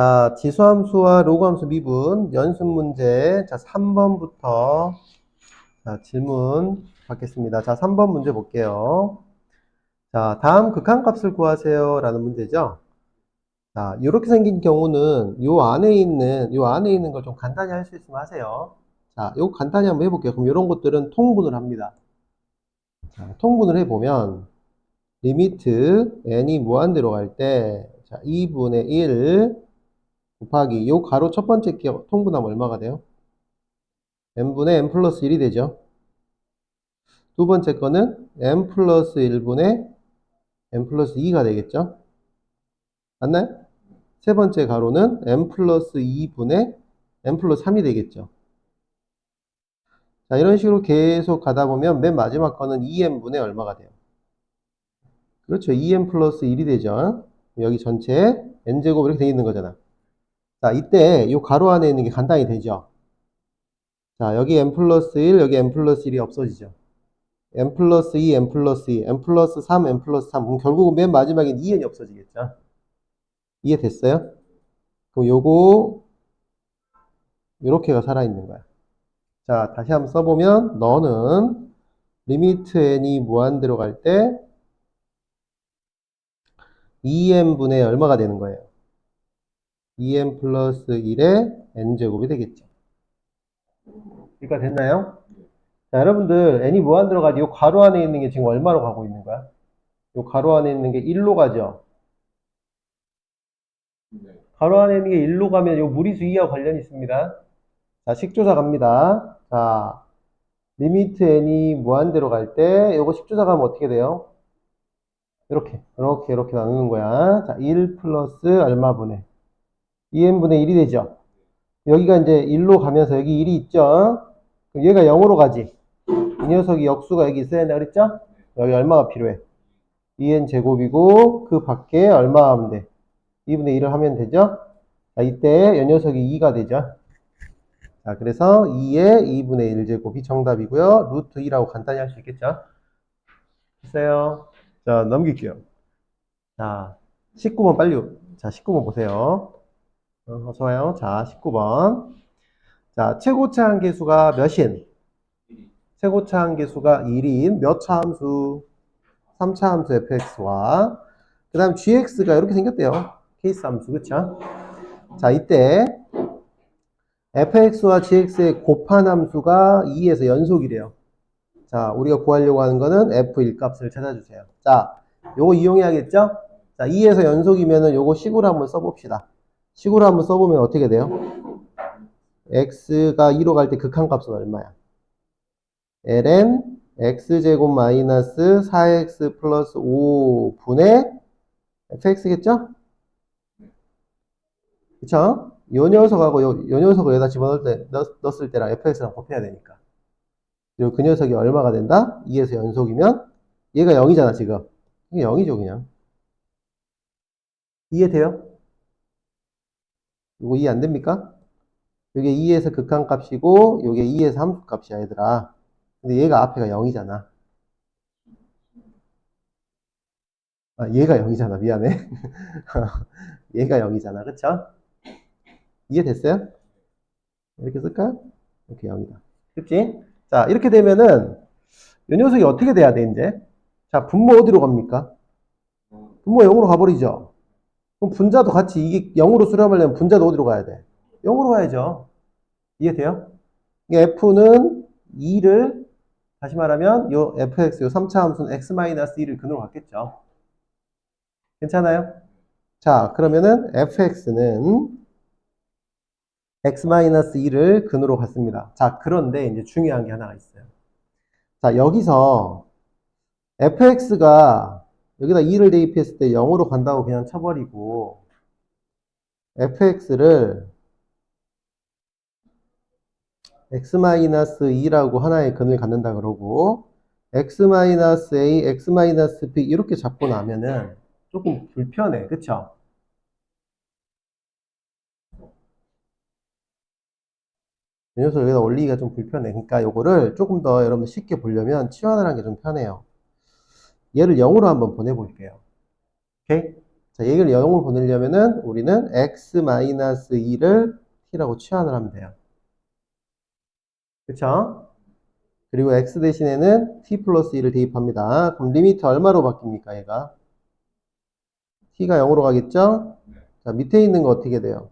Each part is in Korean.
자, 지수함수와 로그함수 미분 연습 문제. 자, 3번부터 자, 질문 받겠습니다. 자, 3번 문제 볼게요. 자, 다음 극한값을 구하세요. 라는 문제죠. 자, 이렇게 생긴 경우는 요 안에 있는, 요 안에 있는 걸 좀 간단히 할 수 있으면 하세요. 자, 요거 간단히 한번 해볼게요. 그럼 이런 것들은 통분을 합니다. 자, 통분을 해보면, 리미트 n이 무한대로 갈 때, 자, 2분의 1 곱하기 요 가로 첫 번째 기 통분하면 얼마가 돼요? n분의 n 플러스 1이 되죠. 두 번째 거는 n 플러스 1분의 n 플러스 2가 되겠죠. 맞나요? 세 번째 가로는 n 플러스 2분의 n 플러스 3이 되겠죠. 자, 이런 식으로 계속 가다 보면 맨 마지막 거는 2n분의 얼마가 돼요? 그렇죠. 2n 플러스 1이 되죠. 여기 전체 n제곱 이렇게 돼 있는 거잖아. 자, 이때 이 가로 안에 있는 게 간단히 되죠. 자, 여기 n 플러스 1, 여기 n 플러스 1이 없어지죠. n 플러스 2, n 플러스 2, n 플러스 3, n 플러스 3. 그럼 결국은 맨 마지막엔 2n이 없어지겠죠. 이해됐어요? 그럼 요거 요렇게가 살아있는 거야. 자, 다시 한번 써보면 너는 리미트 n이 무한대로 갈 때 2n분의 얼마가 되는 거예요? 2n 플러스 1의 n제곱이 되겠죠. 그러니까 됐나요? 자, 여러분들 n이 무한대로 가지 이 가로 안에 있는 게 지금 얼마로 가고 있는 거야? 이 가로 안에 있는 게 1로 가죠. 가로 안에 있는 게 1로 가면 이 무리수 2와 관련이 있습니다. 자, 식조사 갑니다. 자, 리미트 n이 무한대로 갈 때, 요거 식조사 가면 어떻게 돼요? 이렇게, 이렇게, 이렇게 나누는 거야. 자, 1 플러스 얼마분의 2n분의 1이 되죠. 여기가 이제 1로 가면서 여기 1이 있죠. 얘가 0으로 가지. 이 녀석이 역수가 여기 있어야 된다 그랬죠? 여기 얼마가 필요해? 2n 제곱이고, 그 밖에 얼마 하면 돼? 2분의 1을 하면 되죠? 자, 이때 이 녀석이 2가 되죠. 자, 그래서 2의 2분의 1 제곱이 정답이고요. 루트 2라고 간단히 할 수 있겠죠? 됐어요. 자, 넘길게요. 자, 19번 빨리, 자, 19번 보세요. 어, 어서 와요. 자, 19번. 자, 최고차 한계수가 몇인? 최고차 한계수가 1인 몇 차 함수? 3차 함수 fx와 그 다음 gx가 이렇게 생겼대요. 케이스 함수, 그쵸? 자, 이때 fx와 gx의 곱한 함수가 2에서 연속이래요. 자, 우리가 구하려고 하는 거는 f1 값을 찾아주세요. 자, 요거 이용해야겠죠? 자, 2에서 연속이면은 요거 식으로 한번 써봅시다. 식으로 한번 써보면 어떻게 돼요? x가 2로 갈 때 극한값은 얼마야? ln x제곱 마이너스 4x 플러스 5분의 fx겠죠? 그쵸? 요 녀석하고 요, 요 녀석을 여기다 집어넣을 때, 넣, 넣었을 때랑 fx랑 곱해야 되니까. 그리고 그 녀석이 얼마가 된다? 2에서 연속이면 얘가 0이잖아, 지금. 이게 0이죠, 그냥. 이해돼요? 이거 이해 안 됩니까? 이게 2에서 극한값이고, 이게 2에서 함수값이야, 얘들아. 근데 얘가 앞에가 0이잖아. 아, 얘가 0이잖아. 미안해. 얘가 0이잖아. 그쵸? 이해됐어요? 이렇게 쓸까? 이렇게 0이다. 그치? 자, 이렇게 되면은, 이 녀석이 어떻게 돼야 돼, 이제? 자, 분모 어디로 갑니까? 분모 0으로 가버리죠? 그럼 분자도 같이 이게 0으로 수렴하려면 분자도 어디로 가야 돼? 0으로 가야죠. 이해돼요? 이게 F는 2를, 다시 말하면, 요 fx, 요 3차 함수는 x-2를 근으로 갔겠죠. 괜찮아요? 자, 그러면은 fx는 x-2를 근으로 갔습니다. 자, 그런데 이제 중요한 게 하나가 있어요. 자, 여기서 fx가 여기다 2를 대입했을 때 0으로 간다고 그냥 쳐버리고 fx를 x-2라고 하나의 근을 갖는다 그러고 x-a, x-b 이렇게 잡고 나면은 조금 불편해. 그쵸? 이 녀석 여기다 올리기가 좀 불편해. 그러니까 요거를 조금 더 여러분 쉽게 보려면 치환을 하는 게 좀 편해요. 얘를 0으로 한번 보내볼게요. 오케이? 자, 얘를 0으로 보내려면은 우리는 x-2를 t라고 치환을 하면 돼요. 그쵸? 그리고 x 대신에는 t 플러스 2를 대입합니다. 그럼 리미트 얼마로 바뀝니까, 얘가? t가 0으로 가겠죠? 자, 밑에 있는 거 어떻게 돼요?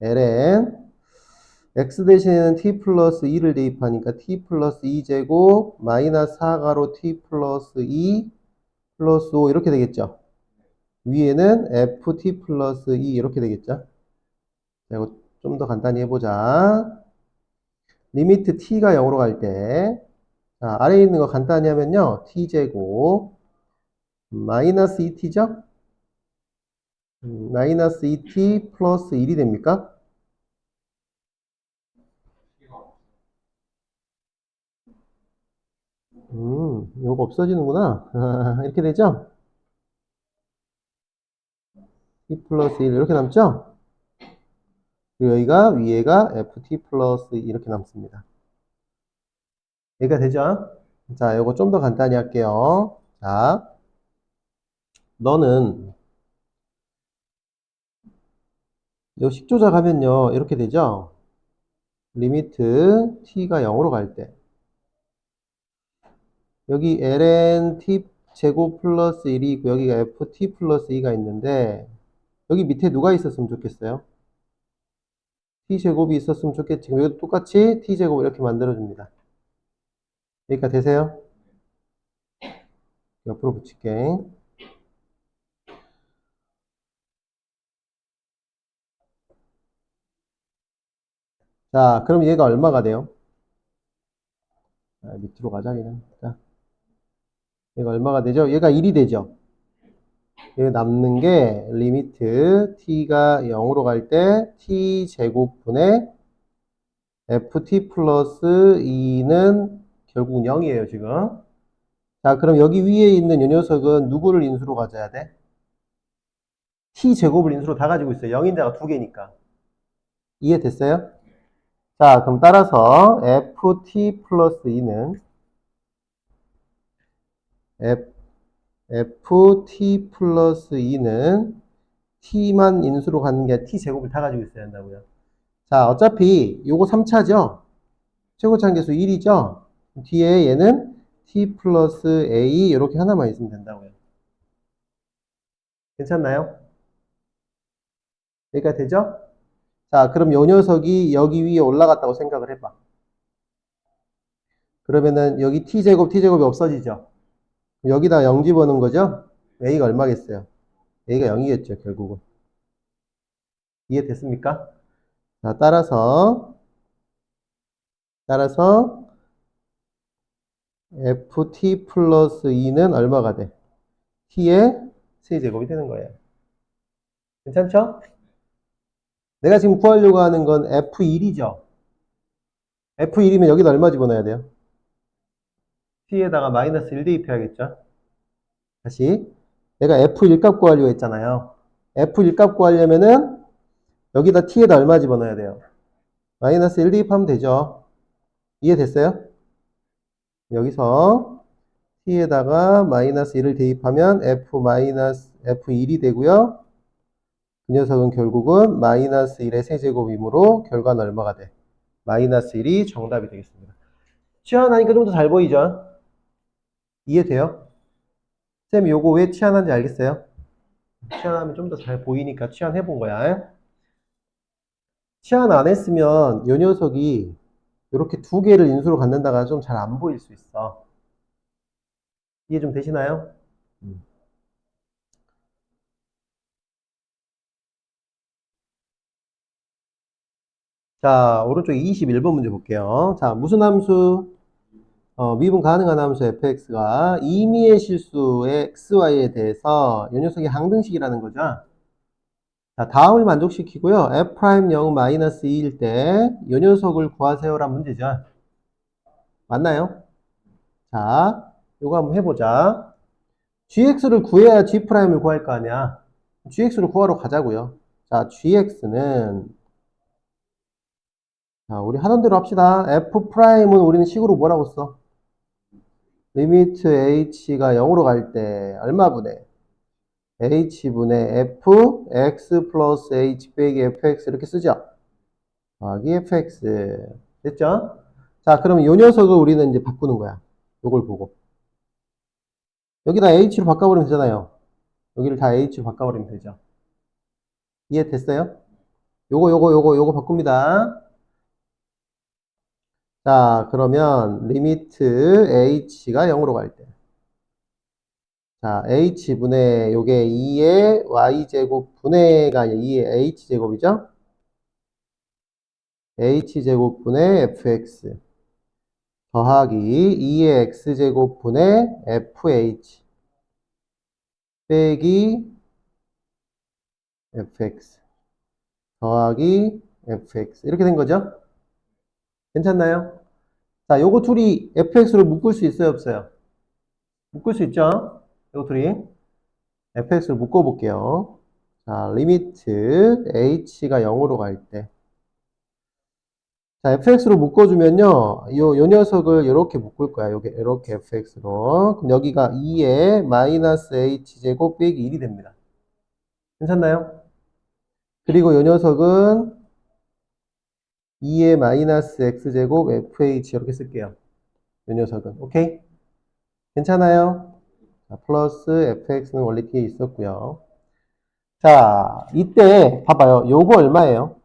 ln x 대신에는 t 플러스 2를 대입하니까 t 플러스 2제곱 마이너스 4가로 t 플러스 2 플러스 5 이렇게 되겠죠? 위에는 ft 플러스 2 이렇게 되겠죠? 자, 이거 좀 더 간단히 해보자. 리미트 t가 0으로 갈 때, 자, 아래에 있는 거 간단히 하면요. t제곱, 마이너스 2t죠? 음, 마이너스 2t 플러스 1이 됩니까? 음, 이거 없어지는구나. 이렇게 되죠? t 플러스 1 이렇게 남죠? 그리고 여기가 위에가 ft 플러스 이렇게 남습니다. 여기가 되죠? 자, 이거 좀 더 간단히 할게요. 자, 너는 요 식조작 하면요, 이렇게 되죠? 리미트 t가 0으로 갈 때. 여기 ln t 제곱 플러스 1이 있고 여기가 ft 플러스 2가 있는데 여기 밑에 누가 있었으면 좋겠어요? t제곱이 있었으면 좋겠지. 여기도 똑같이 t제곱 이렇게 만들어줍니다. 여기까지 되세요? 옆으로 붙일게. 자, 그럼 얘가 얼마가 돼요? 아, 밑으로 가자, 그냥. 자. 얘가 얼마가 되죠? 얘가 1이 되죠? 여기 남는 게 리미트 t가 0으로 갈 때 t 제곱분의 ft 플러스 2는 결국 0이에요 지금 자 그럼 여기 위에 있는 이 녀석은 누구를 인수로 가져야 돼? t 제곱을 인수로 다 가지고 있어요 0인자가 두 개니까 이해됐어요? 자 그럼 따라서 ft 플러스 2는 f ft 플러스 2는 t만 인수로 가는 게 아니라 t 제곱을 다 가지고 있어야 한다고요. 자, 어차피 요거 3차죠? 최고차항 계수 1이죠? 뒤에 얘는 t 플러스 a 이렇게 하나만 있으면 된다고요. 괜찮나요? 여기가 되죠? 자, 그럼 요 녀석이 여기 위에 올라갔다고 생각을 해봐. 그러면은 여기 t제곱, t제곱이 없어지죠? 여기다 0 집어넣은 거죠? a가 얼마겠어요? a가 0이겠죠, 결국은. 이해됐습니까? 자, 따라서, 따라서, ft 플러스 2는 얼마가 돼? t의 세제곱이 되는 거예요. 괜찮죠? 내가 지금 구하려고 하는 건 f1이죠? f1이면 여기다 얼마 집어넣어야 돼요? T에다가 마이너스 1 대입해야겠죠? 다시 내가 f1 값 구하려고 했잖아요. f1 값 구하려면은 여기다 t에다 얼마 집어넣어야 돼요? 마이너스 1 대입하면 되죠. 이해됐어요? 여기서 t에다가 마이너스 1을 대입하면 f 마이너스 f1이 되고요. 그 녀석은 결국은 마이너스 1의 세제곱이므로 결과는 얼마가 돼? 마이너스 1이 정답이 되겠습니다. 치환하니까 좀 더 잘 보이죠? 이해돼요? 쌤 요거 왜 치환한지 알겠어요? 치환하면 좀 더 잘 보이니까 치환해 본 거야. 치환 안 했으면 요 녀석이 이렇게 두 개를 인수로 갖는다가 좀 잘 안 보일 수 있어. 이해 좀 되시나요? 음. 자, 오른쪽에 21번 문제 볼게요. 자, 무슨 함수? 어, 미분 가능한 함수 fx가 임의의 실수의 xy에 대해서 이 녀석이 항등식이라는 거죠. 자, 다음을 만족시키고요. f'0 마이너스 2일 때 이 녀석을 구하세요란 문제죠. 맞나요? 자, 요거 한번 해보자. gx를 구해야 g'을 구할 거 아니야. gx를 구하러 가자고요. 자, gx는 자, 우리 하던 대로 합시다. f'은 우리는 식으로 뭐라고 써? 리미트 h가 0으로 갈 때 얼마분의 h분의 f x 플러스 h 빼기 fx 이렇게 쓰죠. 더하기 fx 됐죠? 자 그럼 요 녀석을 우리는 이제 바꾸는 거야. 요걸 보고 여기다 h로 바꿔버리면 되잖아요. 여기를 다 h로 바꿔버리면 되죠. 이해 됐어요? 요거 요거 요거 요거 바꿉니다. 자 그러면 리미트 h가 0으로 갈 때. 자, h분의 요게 2의 y제곱 분의가 아니라 2의 h제곱이죠? h제곱 분의 fx 더하기 2의 x제곱 분의 fh 빼기 fx 더하기 fx 이렇게 된 거죠? 괜찮나요? 자, 요거 둘이 fx로 묶을 수 있어요, 없어요? 묶을 수 있죠? 요거 둘이 fx로 묶어 볼게요. 자, 리미트 h가 0으로 갈 때. 자, fx로 묶어주면요. 요, 요 녀석을 이렇게 묶을 거야. 요게, 이렇게 fx로. 그럼 여기가 2에 마이너스 h제곱 빼기 1이 됩니다. 괜찮나요? 그리고 요 녀석은 2의 마이너스 x제곱 fh 이렇게 쓸게요. 요 녀석은. 오케이? 괜찮아요? 자, 플러스 fx는 원래 뒤에 있었고요. 자, 이때 봐봐요. 요거 얼마예요?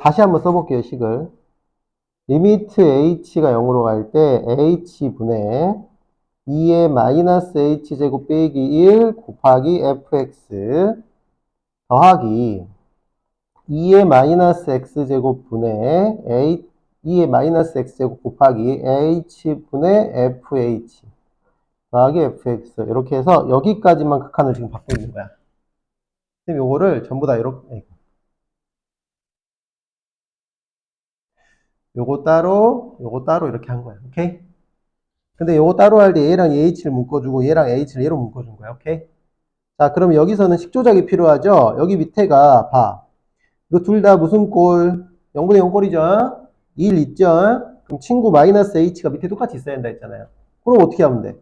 다시 한번 써볼게요, 식을. 리미트 h가 0으로 갈 때 h분의 2의 마이너스 h제곱 빼기 1 곱하기 fx 더하기 2의 마이너스 x제곱 분의 a 2의 마이너스 x제곱 곱하기 h분의 fh 더하기 fx 이렇게 해서 여기까지만 극한을 지금 받고 있는 거야. 선생님 요거를 전부 다 이렇게 요거 따로 요거 따로 이렇게 한 거야. 오케이? 근데 요거 따로 할 때 얘랑 h를 묶어주고 얘랑 h를 얘로 묶어준 거야. 오케이? 자 그럼 여기서는 식조작이 필요하죠? 여기 밑에가 봐. 이거 둘 다 무슨 꼴? 0분의 0 꼴이죠? 1 있죠? 그럼 친구 마이너스 h가 밑에 똑같이 있어야 된다 했잖아요. 그럼 어떻게 하면 돼?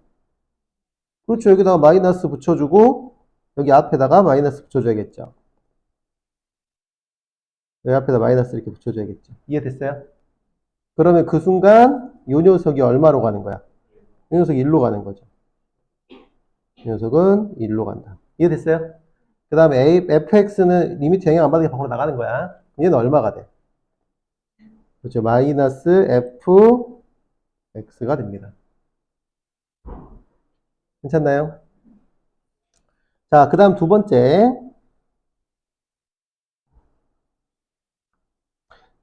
그렇죠. 여기다가 마이너스 붙여주고 여기 앞에다가 마이너스 붙여줘야겠죠. 여기 앞에다 마이너스 이렇게 붙여줘야겠죠. 이해됐어요? 그러면 그 순간 요 녀석이 얼마로 가는 거야? 이 녀석이 1로 가는 거죠. 이 녀석은 1로 간다. 이해됐어요? 그 다음에 fx는 리미트 영향 안 받으니까 밖으로 나가는 거야. 얘는 얼마가 돼? 그렇죠. 마이너스 f x가 됩니다. 괜찮나요? 자, 그 다음 두 번째.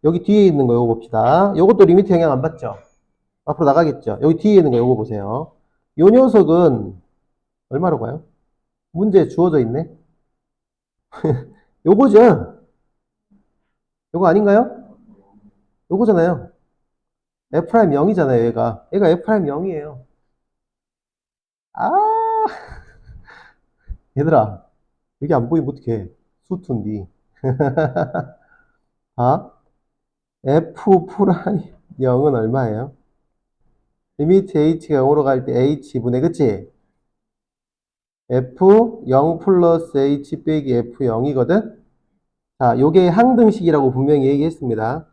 여기 뒤에 있는 거 요거 봅시다. 요것도 리미트 영향 안 받죠? 앞으로 나가겠죠? 여기 뒤에 있는 거 요거 보세요. 요 녀석은 얼마로 가요? 문제 주어져 있네? 요거죠? 요거 아닌가요? 요거잖아요. F'0이잖아요, 얘가. 얘가 F'0이에요. 아, 얘들아, 여기 안 보이면 어떡해. 수투인디. 아, F 프라임 0은 얼마예요? 리미트 H가 0으로 갈 때 H분의, 그치? F0 플러스 H 빼기 F0이거든? 자, 요게 항등식이라고 분명히 얘기했습니다.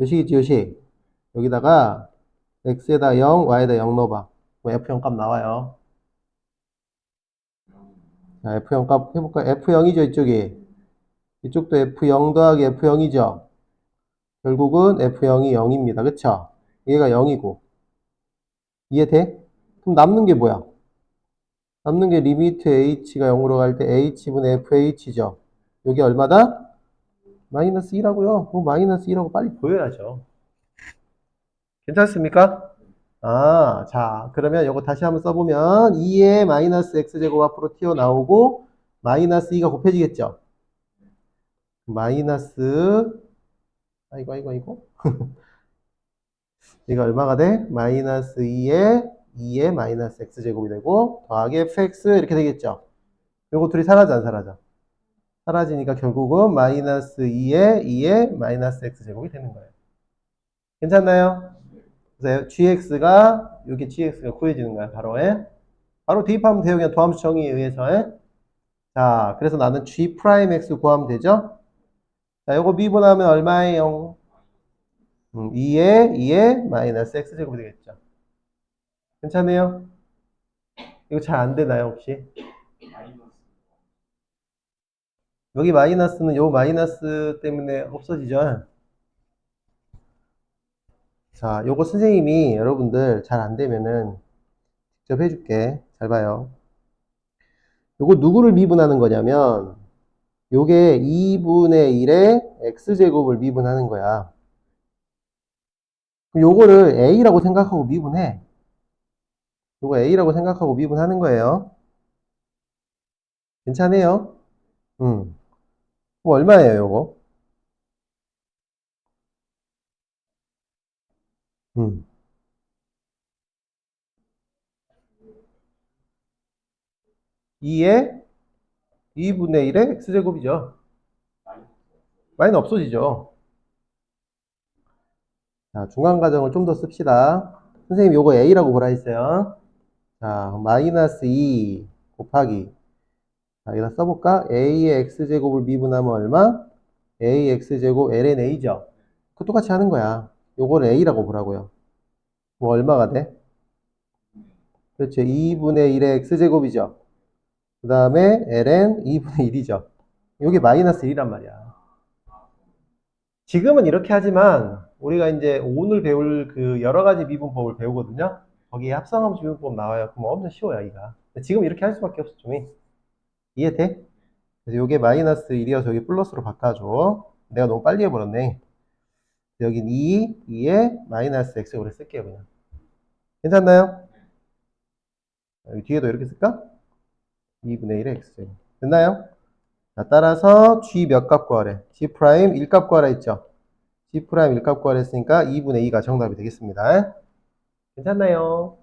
요식이지, 요식. 여기다가 x에다 0, y에다 0 넣어봐. 그럼 f0 값 나와요. 자, f0 값 해볼까? f0이죠, 이쪽이. 이쪽도 f0 더하기 f0이죠. 결국은 f0이 0입니다. 그쵸? 얘가 0이고. 이해 돼? 그럼 남는 게 뭐야? 남는 게 리미트 h가 0으로 갈 때 h분의 fh죠. 여기 얼마다? 마이너스 1하고요. 뭐 마이너스 1하고 빨리 보여야죠. 괜찮습니까? 아, 자, 그러면 이거 다시 한번 써보면 2의 마이너스 x제곱 앞으로 튀어나오고 마이너스 2가 곱해지겠죠? 마이너스 아이고 아이고 아이고 이거 얼마가 돼? 마이너스 2에 2의 마이너스 x제곱이 되고 더하기 fx 이렇게 되겠죠? 요거 둘이 사라져 안 사라져? 사라지니까 결국은 마이너스 2에 2의 마이너스 x제곱이 되는 거예요. 괜찮나요? 그래서 gx가 여기 gx가 구해지는 거야 바로 에 바로 대입하면 돼요. 그냥 도함수 정의에 의해서. 에? 자, 그래서 나는 g 프라임 x 구하면 되죠? 자, 요거 미분하면 얼마예요? 음, 2에 2에 마이너스 x 제곱이 되겠죠. 괜찮아요? 이거 잘 안 되나요, 혹시? 여기 마이너스는 요 마이너스 때문에 없어지죠? 자, 요거 선생님이 여러분들 잘 안 되면은 직접 해줄게. 잘 봐요. 요거 누구를 미분하는 거냐면, 요게 2분의 1의 x제곱을 미분하는 거야. 그럼 요거를 a라고 생각하고 미분해. 요거 a라고 생각하고 미분하는 거예요. 괜찮아요? 음. 그럼 얼마예요, 요거? 음. 이에 2분의 1의 x제곱이죠. 마이는 없어지죠. 자, 중간 과정을 좀 더 씁시다. 선생님, 요거 a라고 보라 했어요. 자, 마이너스 2 곱하기. 자, 여기다 써볼까? a의 x제곱을 미분하면 얼마? a x제곱 ln a죠. 그 똑같이 하는 거야. 요거를 a라고 보라고요. 뭐 얼마가 돼? 그렇죠. 2분의 1의 x제곱이죠. 그 다음에 ln 2분의 1이죠. 요게 마이너스 1이란 말이야. 지금은 이렇게 하지만 우리가 이제 오늘 배울 그 여러 가지 미분법을 배우거든요. 거기에 합성함수 미분법 나와요. 그럼 엄청 쉬워요, 이가. 지금 이렇게 할 수밖에 없어, 좀이. 이해돼? 그래서 요게 마이너스 1이어서 여기 플러스로 바꿔줘. 내가 너무 빨리 해버렸네. 여긴 2, 2에 마이너스 x를 쓸게요, 그냥. 괜찮나요? 여기 뒤에도 이렇게 쓸까? 2분의 1의 x. 됐나요? 자, 따라서 g 몇 값 구하래? g 프라임 1값 구하라 했죠? g 프라임 1값 구하라 했으니까 2분의 2가 정답이 되겠습니다. 괜찮나요?